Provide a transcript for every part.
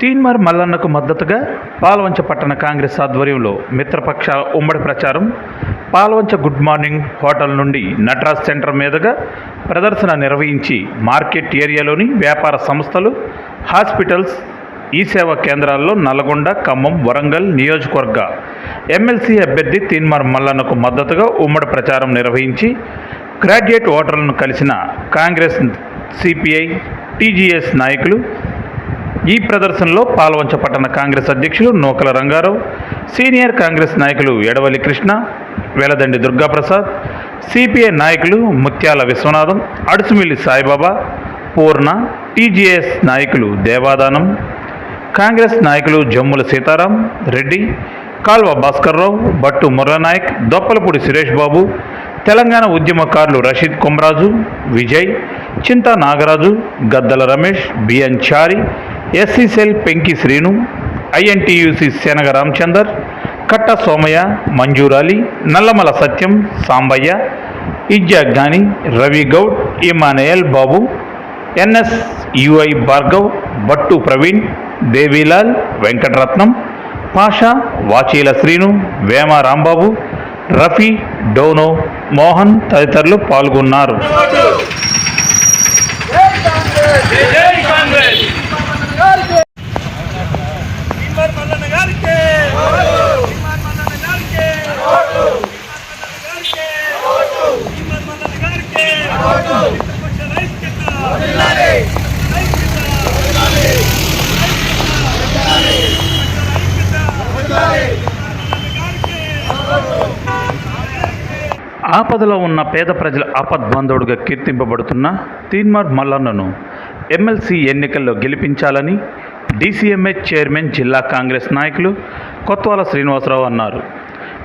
తీన్మార్ మల్లన్నకు మద్దతుగా పాల్వంచ పట్టణ కాంగ్రెస్ ఆధ్వర్యంలో మిత్రపక్ష ఉమ్మడి ప్రచారం పాల్వంచ గుడ్ మార్నింగ్ హోటల్ నుండి నటరాజ్ సెంటర్ మీదుగా ప్రదర్శన నిర్వహించి మార్కెట్ ఏరియాలోని వ్యాపార సంస్థలు హాస్పిటల్స్ ఈ సేవా కేంద్రాల్లో నల్గొండ ఖమ్మం వరంగల్ నియోజకవర్గ ఎమ్మెల్సీ అభ్యర్థి తీన్మార్ మల్లన్నకు మద్దతుగా ఉమ్మడి ప్రచారం నిర్వహించి గ్రాడ్యుయేట్ ఓటర్లను కలిసిన కాంగ్రెస్ సిపిఐ టీజీఎస్ నాయకులు ఈ ప్రదర్శనలో పాల్వంచ పట్టణ కాంగ్రెస్ అధ్యక్షులు నూకల రంగారావు సీనియర్ కాంగ్రెస్ నాయకులు ఎడవల్లి కృష్ణ వెలదండి దుర్గాప్రసాద్ సిపిఐ నాయకులు ముత్యాల విశ్వనాథం అడుసుమిల్లి సాయిబాబా పూర్ణ టీజీఎస్ నాయకులు దేవాదానం కాంగ్రెస్ నాయకులు జమ్ముల సీతారాం రెడ్డి కాల్వ భాస్కర్రావు బట్టు మురళనాయక్ దొప్పలపూడి సురేష్ బాబు తెలంగాణ ఉద్యమకారులు Rasheed Kumraju Vijay Chinta Nagaraju Gaddala Ramesh BN Chari SC cell Penki Srinu INTUC Shanaga Ramachander Katta Somaiah Manjurali Nallamala Satyam Sambaiah Ijja Ravi Goud Immanuel Babu NS UI Bhargav Battu Praveen Devilal Venkataratnam Pasha Vachila Srinu Vema Rambabu Rafi డోనో Mohan తదితరులు పాల్గొన్నారు భీమర్ మల్లన్న గారికి భీమర్ మల్లన్న గారికి భీమర్ మల్లన్న గారికి మిత్రపక్ష ఐక్యత ఐక్యత ఆపదలో ఉన్న పేద ప్రజల ఆపద్బంధువుడిగా కీర్తింపబడుతున్న తీన్మార్ మల్లన్నను ఎమ్మెల్సీ ఎన్నికల్లో గెలిపించాలని డీసీఎంహెచ్ చైర్మన్ జిల్లా కాంగ్రెస్ నాయకులు కొత్వాల శ్రీనివాసరావు అన్నారు.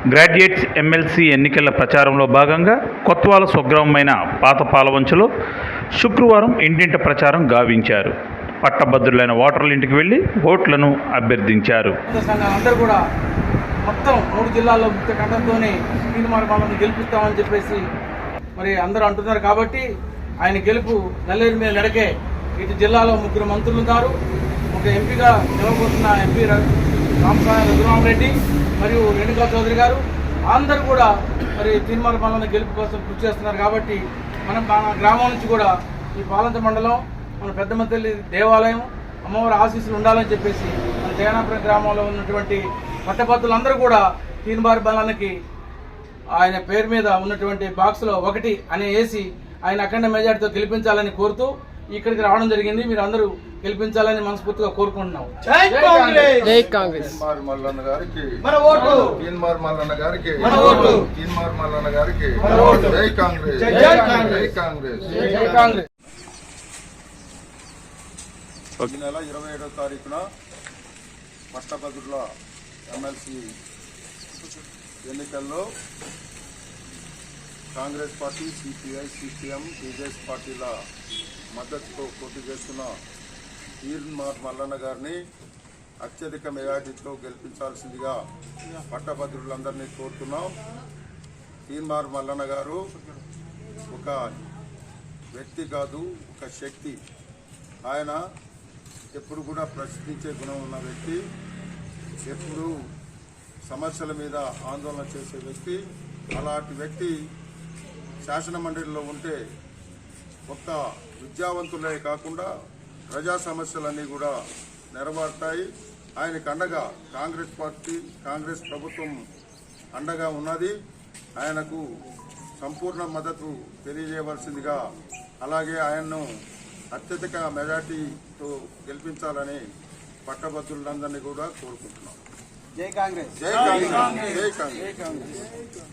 గ్రాడ్యుయేట్స్ ఎమ్మెల్సీ ఎన్నికల ప్రచారంలో భాగంగా కొత్వాల స్వగ్రామమైన పాత పాలవంచలో శుక్రవారం ఇంటింట ప్రచారం గావించారు. పట్టభద్రులైన ఓటర్ల ఇంటికి వెళ్ళి ఓట్లను అభ్యర్థించారు. అందరూ కూడా మొత్తం మూడు జిల్లాల్లో ముఖ్య కంఠంతోనే తీర్మాన పాలన గెలిపిస్తామని చెప్పేసి మరి అందరూ అంటున్నారు కాబట్టి ఆయన గెలుపు నల్లేరు మీద నడకే ఇటు జిల్లాలో ముగ్గురు మంత్రులు ఉన్నారు. ఒక ఎంపీగా నిలవబోతున్న ఎంపీ రామస్వామి రఘురామరెడ్డి మరియు రేణుకా చౌదరి గారు. అందరూ కూడా మరి తీర్మాన పాలన గెలుపు కోసం కృషి చేస్తున్నారు కాబట్టి మనం మన గ్రామం నుంచి కూడా ఈ పాలంత మండలం మన పెద్దమ్మ తల్లి దేవాలయం అమ్మవారి ఆశీస్సులు ఉండాలని చెప్పేసి మన జగనాపురం గ్రామంలో ఉన్నటువంటి పట్టభద్రులందరూ కూడా తీన్బార్ బలానికి ఆయన పేరు మీద ఉన్నటువంటి బాక్స్లో ఒకటి అని వేసి ఆయన అఖండ మెజార్టీతో గెలిపించాలని కోరుతూ ఇక్కడికి రావడం జరిగింది. మీరు అందరూ గెలిపించాలని మనస్ఫూర్తిగా కోరుకుంటున్నాం జై కాంగ్రెస్! జై కాంగ్రెస్! తీన్మార్ మల్లన్న గారికి మన ఓటు! తీన్మార్ మల్లన్న గారికి మన ఓటు. తీన్మార్ మల్లన్న గారికి మన ఓటు. జై కాంగ్రెస్! జై కాంగ్రెస్. జై కాంగ్రెస్! జై కాంగ్రెస్! ఈ నెల ఇరవై ఏడవ తారీఖున పట్టభద్రుల ఎమ్మెల్సీ ఎన్నికల్లో Congress party CPI CPM BJP పార్టీల మద్దతుతో పోటీ చేస్తున్న తీర్మార్ మల్లన్న గారిని అత్యధిక మెజార్టీతో గెలిపించాల్సిందిగా పట్టభద్రులందరినీ కోరుతున్నాం. తీన్మార్ మల్లన్న గారు ఒక వ్యక్తి కాదు ఒక శక్తి. ఆయన ఎప్పుడు కూడా ప్రశ్నించే గుణం ఉన్న వ్యక్తి. ఎప్పుడు సమస్యల మీద ఆందోళన చేసే వ్యక్తి అలాంటి వ్యక్తి శాసన మండలిలో ఉంటే ఒక్క విద్యావంతులే కాకుండా ప్రజా సమస్యలన్నీ కూడా నెరవేరుతాయి. ఆయనకు అండగా కాంగ్రెస్ పార్టీ కాంగ్రెస్ ప్రభుత్వం అండగా ఉన్నది. ఆయనకు సంపూర్ణ మద్దతు తెలియజేయవలసిందిగా అలాగే ఆయన్ను అత్యధిక మెజార్టీతో గెలిపించాలని పట్టభద్రులందరినీ కూడా కోరుకుంటున్నాం. జై కాంగ్రెస్. జై కాంగ్రెస్. జై కాంగ్రెస్.